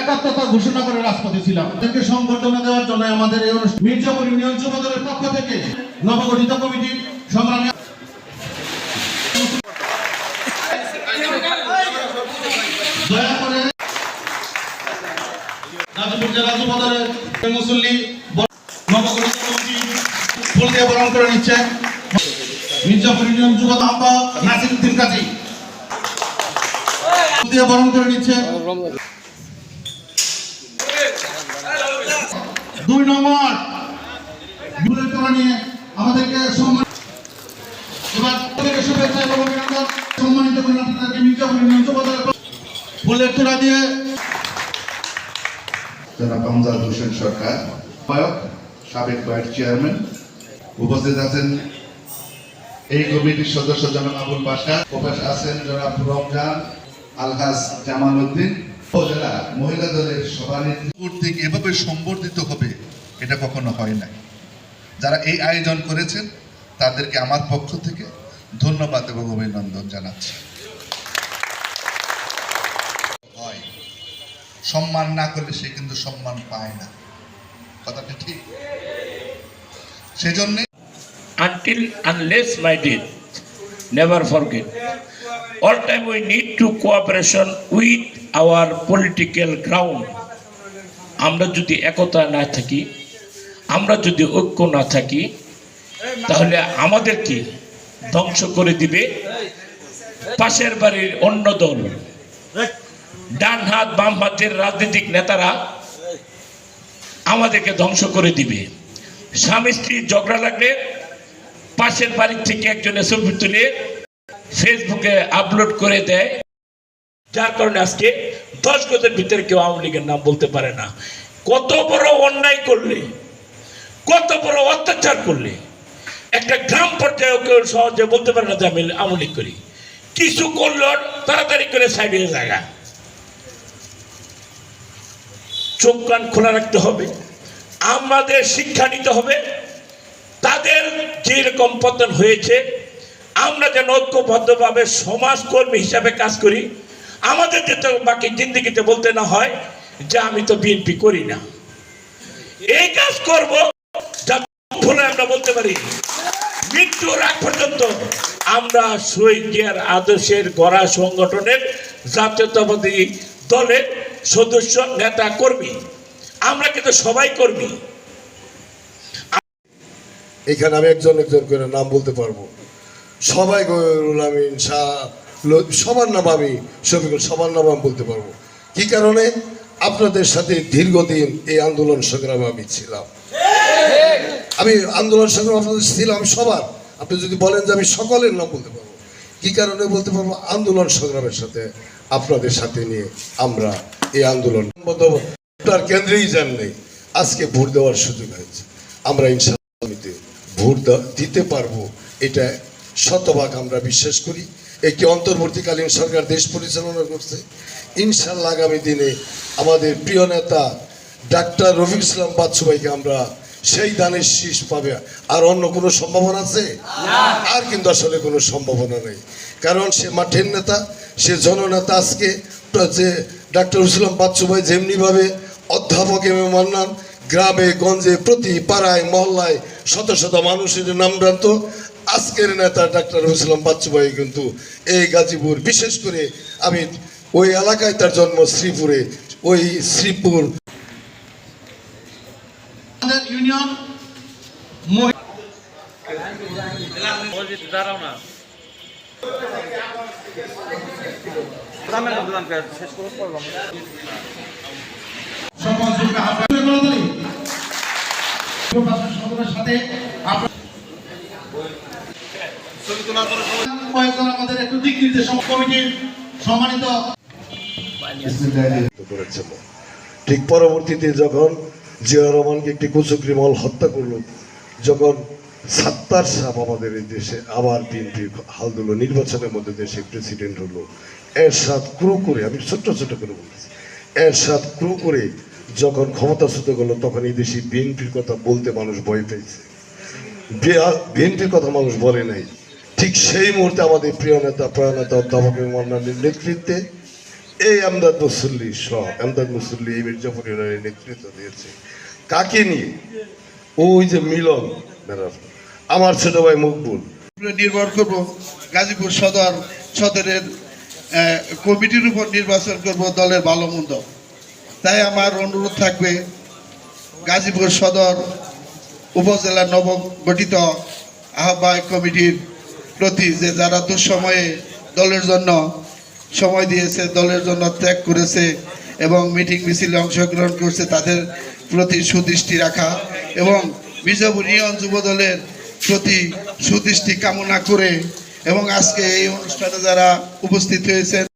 একাত্মতা ঘোষণা করে রাজপথে ছিলাম। তাদেরকে সংগঠনে দেওয়ার জন্য আমাদের এই অনুষ্ঠান মির্জাপুর ইউনিয়ন যুবদলের পক্ষ থেকে নবগঠিত কমিটি সংগ্রামী দয়া করে গাজীপুর জেলা কমিটি বরণ করে নিচ্ছে। মির্জাপুর ইউনিয়ন যুব আহ্বায়ক নাসির উদ্দিন কাজী বরণ করে নিচ্ছে। দুই নম্বর। নিয়ে আমাদেরকে সম্মান শুভেচ্ছা এবং অভিনন্দন। সম্মানিত করে আপনাদেরকে মির্জাপুর ইউনিয়ন ফুলের তোলা দিয়ে জনাব আমজাদ হোসেন সরকার আহ্বায়ক সাবেক ভাইস চেয়ারম্যান। উপস্থিত আছেন এই কমিটির সদস্য জনাব আবুল বাসা প্রকাশ আছেন জনাব রমজান আলহাজ জামাল উদ্দিন। উপজেলা মহিলা দলের সভানেত্রী। কর্তৃক এভাবে সম্বর্ধিত হবে এটা কখনো হয় নাই। যারা এই আয়োজন করেছেন, তাদেরকে আমার পক্ষ থেকে ধন্যবাদ এবং অভিনন্দন জানাচ্ছি। সম্মান না করলে সে কিন্তু সম্মান পায় না। কথাটা ঠিক। সেজন্য until, unless, my deed never forget, all time we need to cooperation with our political ground. আমরা যদি একতা না থাকি আমরা যদি ঐক্য না থাকি, তাহলে আমাদেরকে ধ্বংস করে দিবে পাশের বাড়ির অন্য দল। ডান হাত, বাম হাতের রাজনৈতিক নেতারা আমাদেরকে ধ্বংস করে দিবে। স্বামী স্ত্রী ঝগড়া লাগলে পাশের বাড়ির থেকে একজনে ছবি তুলে ফেসবুকে আপলোড করে দেয়। যার কারণে আজকে দশ গজের ভিতরে কেউ আওয়ামী লীগের নাম বলতে পারে না। কত বড় অন্যায় করলে কত বড় অত্যাচার করলে? একটা গ্রাম পর্যায়ে কেউ সহজে বলতে পারে না যে আমি করি। কিছু করল, তাড়াতাড়ি করে সাইডে জায়গা। চোখ কান খোলা রাখতে হবে। আমাদের শিক্ষা নিতে হবে। তাদের যেরকম পতন হয়েছে, আমরা যেন ঐক্যবদ্ধভাবে সমাজকর্মী হিসাবে কাজ করি। আমাদের যাতে বাকি জিন্দিগিতে বলতে না হয় যে আমি তো বিএনপি করি না। এই কাজ করব যাতে আমরা বলতে পারি, মৃত্যুর আগ পর্যন্ত আমরা শহীদ আদর্শের গড়া সংগঠনের জাতীয়তাবাদী দলের সদস্য, নেতা, কর্মী। আমরা কিন্তু সবাই কর্মী। এখানে আমি একজন একজন করে নাম বলতে পারব। সবাই গয়রুল আমিন, শাহ সবার নাম আমি, শফিকুল, সবার নাম আমি বলতে পারব। কি কারণে? আপনাদের সাথে দীর্ঘদিন এই আন্দোলন সংগ্রামে আমি ছিলাম। আমি আন্দোলন সংগ্রাম আপনাদের ছিলাম সবার। আপনি যদি বলেন যে আমি সকলের নাম বলতে পারব, কি কারণে বলতে পারব? আন্দোলন সংগ্রামের সাথে, আপনাদের সাথে নিয়ে আমরা এই আন্দোলন আপনার কেন্দ্রেই যান নেই। আজকে ভোট দেওয়ার সুযোগ হয়েছে। আমরা ইনশাআল্লাহ আগামীতে ভোট দিতে পারব। এটা শতভাগ আমরা বিশ্বাস করি। একটি অন্তর্বর্তীকালীন সরকার দেশ পরিচালনা করছে। ইনশাল্লাহ আগামী দিনে আমাদের প্রিয় নেতা ডাক্তার রফিক ইসলাম বাদশাইকে আমরা সেই দানের শীষ পাবে। আর অন্য কোনো সম্ভাবনা আছে? আর কিন্তু আসলে কোনো সম্ভাবনা নেই। কারণ সে মাঠের নেতা সে জননেতা আজকে যে ডাক্তার ইসলাম বাদশাই যেমনিভাবে অধ্যাপক এম এ মান্নান গ্রামে গঞ্জে প্রতি পাড়ায় মহল্লায় শত শত মানুষের নাম নামভ্রান্ত আজকের নেতা ডাক্তার ইসলাম বাচ্চুভাই কিন্তু এই গাজীপুর বিশেষ করে আমি ওই এলাকায় তার জন্ম শ্রীপুরে ওই শ্রীপুর সম্মানিত ঠিক পরবর্তীতে যখন জিয়া রহমানকে একটি কুচক্রিমল হত্যা করল যখন সাত্তার সাহেব আমাদের এই দেশে, আবার বিএনপি হাল দিল নির্বাচনের মধ্যে দেশে প্রেসিডেন্ট হলো। এর সাথ ক্রু করে, আমি ছোট্ট ছোট করে বলছি এর সাথ ক্রু করে যখন ক্ষমতাচ্যুত গেলো তখন এই দেশে বিএনপির কথা বলতে মানুষ ভয় পেয়েছে। বিএনপির কথা মানুষ বলে নাই। ঠিক সেই মুহূর্তে আমাদের প্রিয় নেতা প্রয়াত নেতা অধ্যাপক নেতৃত্বে এই আমদাদ মুসল্লি সহ আমদাদ মুসল্লি এই মির্জাপুর ইউনিয়নের নেতৃত্ব দিয়েছে। কাকে নিয়ে? ওই যে মিলন আমার ছোট ভাই মকবুল। নির্ভর করব গাজীপুর সদর সদরের কমিটির উপর নির্বাচন করব দলের ভালো মন্দ। তাই আমার অনুরোধ থাকবে গাজীপুর সদর উপজেলা নবগঠিত আহ্বায়ক কমিটির প্রতি যে যারা দুঃসময়ে দলের জন্য সময় দিয়েছে, দলের জন্য ত্যাগ করেছে এবং মিটিং মিছিলে অংশগ্রহণ করছে তাদের প্রতি সুদৃষ্টি রাখা এবং ইউনিয়ন যুব দলের প্রতি সুদৃষ্টি কামনা করে এবং আজকে এই অনুষ্ঠানে যারা উপস্থিত হয়েছেন